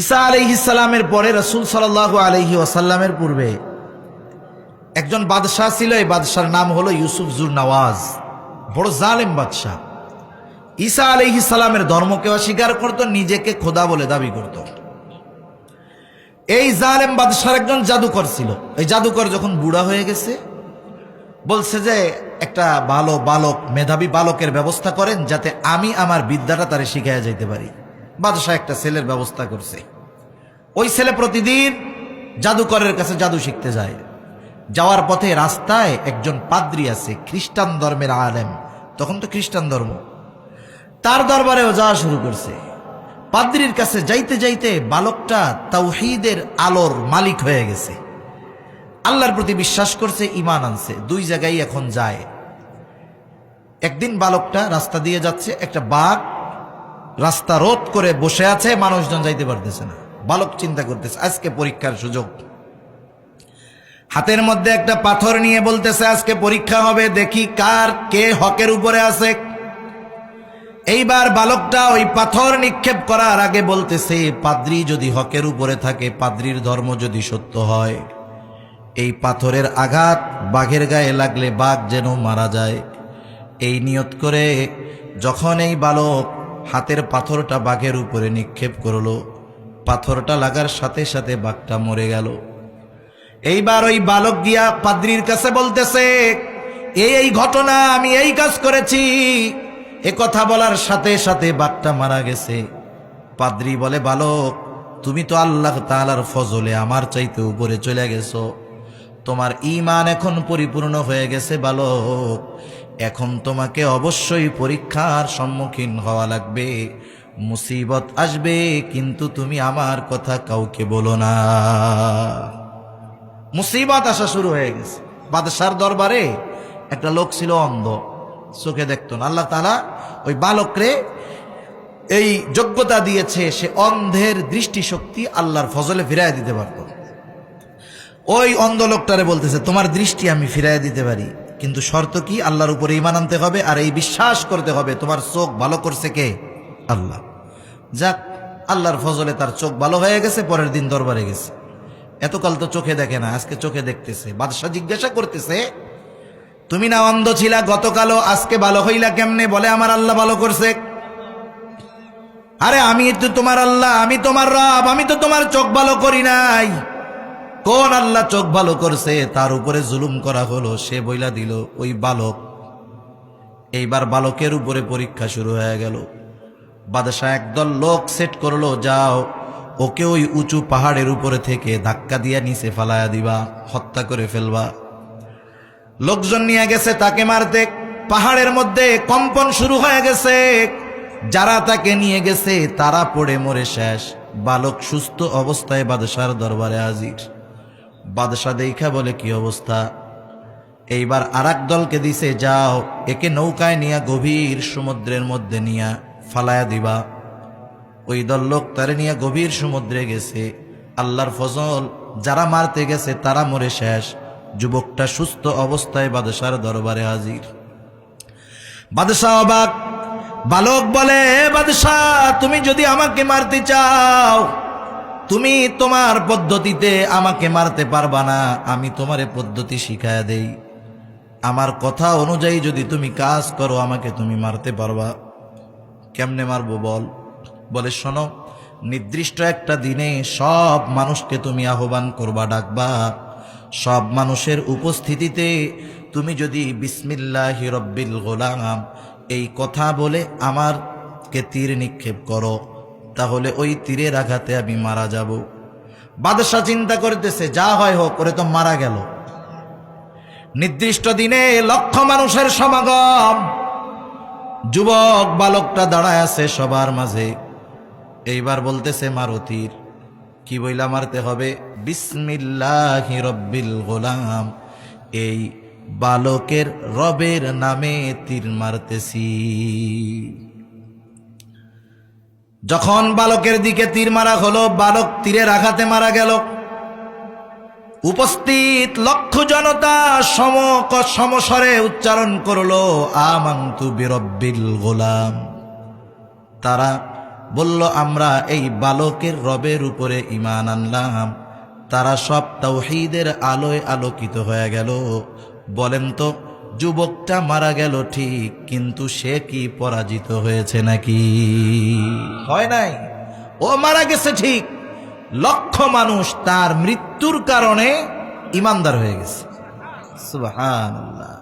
ঈসা আলহিসাল্লামের পরে রসুল সাল্লাহ আলহি ওয়াসাল্লামের পূর্বে একজন বাদশাহ ছিল, এই বাদশার নাম হলো ইউসুফ জুর নওয়াজ বড় জালেম বাদশাহ। ঈসা আলহিসাল্লামের ধর্মকে অস্বীকার করত, নিজেকে খোদা বলে দাবি করত। এই জালেম বাদশার একজন জাদুকর ছিল। এই জাদুকর যখন বুড়া হয়ে গেছে, বলছে যে একটা ভালো বালক, মেধাবী বালকের ব্যবস্থা করেন যাতে আমি আমার বিদ্যাটা তারে শিখাইয়া যাইতে পারি। বাদশাহ একটা ছেলের ব্যবস্থা করছে। ওই ছেলে প্রতিদিন জাদুকরের কাছে জাদু শিখতে যায়। যাওয়ার পথে রাস্তায় একজন পাদ্রী আছে, খ্রিস্টান ধর্মের আলেম। তখন তো খ্রিস্টান ধর্ম। তার দরবারেও যাওয়া শুরু করছে। পাদ্রির কাছে যাইতে যাইতে বালকটা তাওহিদের আলোর মালিক হয়ে গেছে। আল্লাহর প্রতি বিশ্বাস করছে ইমান আনছে, দুই জায়গায় এখন যায়। একদিন বালকটা রাস্তা দিয়ে যাচ্ছে, একটা বাঘ রাস্তা রোধ করে বসে আছে, মানুষজন যাইতে পারতেছে না। বালক চিন্তা করতেছে, আজকে পরীক্ষার সুযোগ। হাতের মধ্যে একটা পাথর নিয়ে বলতেছে, আজকে পরীক্ষা হবে, দেখি কার কে হকের উপরে আছে। এইবার বালকটা ওই পাথর নিক্ষেপ করার আগে বলতেছে, পাদ্রি যদি হকের উপরে থাকে, পাদ্রির ধর্ম যদি সত্য হয়, এই পাথরের আঘাত বাঘের গায়ে লাগলে বাঘ যেন মারা যায়। এই নিয়ত করে যখন এই বালক হাতের পাথরটা বাঘের উপরে নিক্ষেপ করল। পাথরটা লাগার সাথে সাথে বাঘটা মরে গেল। এইবার ওই বালক গিয়া পাদ্রির কাছে বলতেছে এই এই ঘটনা আমি এই কাজ করেছি। এ কথা বলার সাথে সাথে বাঘটা মারা গেছে। পাদ্রি বলে, বালক, তুমি তো আল্লাহ তাআলার ফজলে আমার চাইতে উপরে চলে গেছো। তোমার ইমান এখন পরিপূর্ণ হয়ে গেছে, বালক। এখন তোমাকে অবশ্যই পরীক্ষার সম্মুখীন হওয়া লাগবে। মুসিবত আসবে, কিন্তু তুমি আমার কথা কাউকে বলো না। মুসিবত আসা শুরু হয়ে গেছে। বাদশার দরবারে একটা লোক ছিল অন্ধ, চোখে দেখতো না। আল্লাহ তালা ওই বালকরে এই যোগ্যতা দিয়েছে, সে অন্ধের দৃষ্টিশক্তি আল্লাহর ফজলে ফিরাই দিতে পারত। ওই অন্ধ লোকটারে বলতেছে, তোমার দৃষ্টি আমি ফিরাই দিতে পারি। কিন্তু শর্ত কি? আল্লাহর উপরে ইমান আনতে হবে আর এই বিশ্বাস করতে হবে, তোমার চোখ ভালো করছে কে? আল্লাহ। যাক, আল্লাহর ফজলে তার চোখ ভালো হয়ে গেছে, পরের দিন দরবারে গেছে। এতকাল তো চোখে দেখে না, আজকে চোখে দেখতেছে। বাদশাহ জিজ্ঞাসা করতেছে, তুমি না অন্ধ ছিলা, গতকালও আজকে ভালো হইলা কেমনে? বলে, আমার আল্লাহ ভালো করছে। আরে, আমি তো তোমার আল্লাহ, আমি তোমার রব, আমি তো তোমার চোখ ভালো করি নাই। কোন আল্লাহ চোখ ভালো করছে, তার উপরে জুলুম করা হলো, সে বইলা দিল, ওই বালক। এইবার বালকের উপরে পরীক্ষা শুরু হয়ে গেল। বাদশাহ একদল লোক সেট করল, যাও, ওকে ওই উঁচু পাহাড়ের উপরে থেকে ধাক্কা দিয়া নিচে ফালায়া দিবা, হত্যা করে ফেলবা। লোকজন নিয়ে গেছে, তাকে মারতে। পাহাড়ের মধ্যে কম্পন শুরু হয়ে গেছে। যারা তাকে নিয়ে গেছে, তারা পড়ে মরে শেষ। বালক সুস্থ অবস্থায় বাদশার দরবারে হাজির। বাদশাহ দেখা বলে, কি অবস্থা? এইবার আর দলকে দিছে, যাও, একে নৌকায় নিয়া গভীর সমুদ্রের মধ্যে নিয়া ফালায়া দিবা। ওই দল লোক তারে নিয়ে গভীর সমুদ্রে গেছে। আল্লাহর ফজল, যারা মারতে গেছে তারা মরে শেষ। যুবকটা সুস্থ অবস্থায় বাদশার দরবারে হাজির। বাদশাহ অবাক, বালক বলে, "এ বাদশাহ, তুমি যদি আমাকে মারতে চাও তুমি তোমার পদ্ধতিতে আমাকে মারতে পারবা না, আমি তোমারে পদ্ধতি শিখায়া দেই। আমার কথা অনুযায়ী যদি তুমি কাজ করো, আমাকে তুমি মারতে পারবা। কেমনে মারবো বল? বলে, শোনো, নির্দিষ্ট একটা দিনে সব মানুষকে তুমি আহ্বান করবা, ডাকবা। সব মানুষের উপস্থিতিতে তুমি যদি বিসমিল্লাহ রব্বিল গোলাম এই কথা বলে আমারকে তীর নিক্ষেপ করো। তাহলে ওই তীরের আঘাতে আমি মারা যাব। বাদশাহ চিন্তা করতেছে, যা হয় হোক করে তো মারা গেল। নির্দিষ্ট দিনে লক্ষ মানুষের সমাগম। যুবক, বালকটা দাঁড়ায় আছে সবার মাঝে। এইবার বলতেছে মারুতির কি বইলা মারতে হবে? বিসমিল্লাহ রব্বিল গোলাম। এই বালকের রবের নামে তীর মারতেছি। যখন বালকের দিকে তীর মারা হলো, বালক তীরের আঘাতে মারা গেল। উপস্থিত লক্ষ জনতা সম সমস্বরে উচ্চারণ করল, আমান্তু বিরব্বিল গোলাম। তারা বলল, আমরা এই বালকের রবের উপরে ইমান আনলাম। তারা সব তাওহীদের আলোয় আলোকিত হয়ে গেল। বলেন তো, যুবকটা মারা গেল ঠিক, কিন্তু সে কি পরাজিত হয়েছে নাকি? হয় নাই। ও মারা গেছে ঠিক। লক্ষ মানুষ তার মৃত্যুর কারণে ইমানদার হয়ে গেছে। সুবহানাল্লাহ।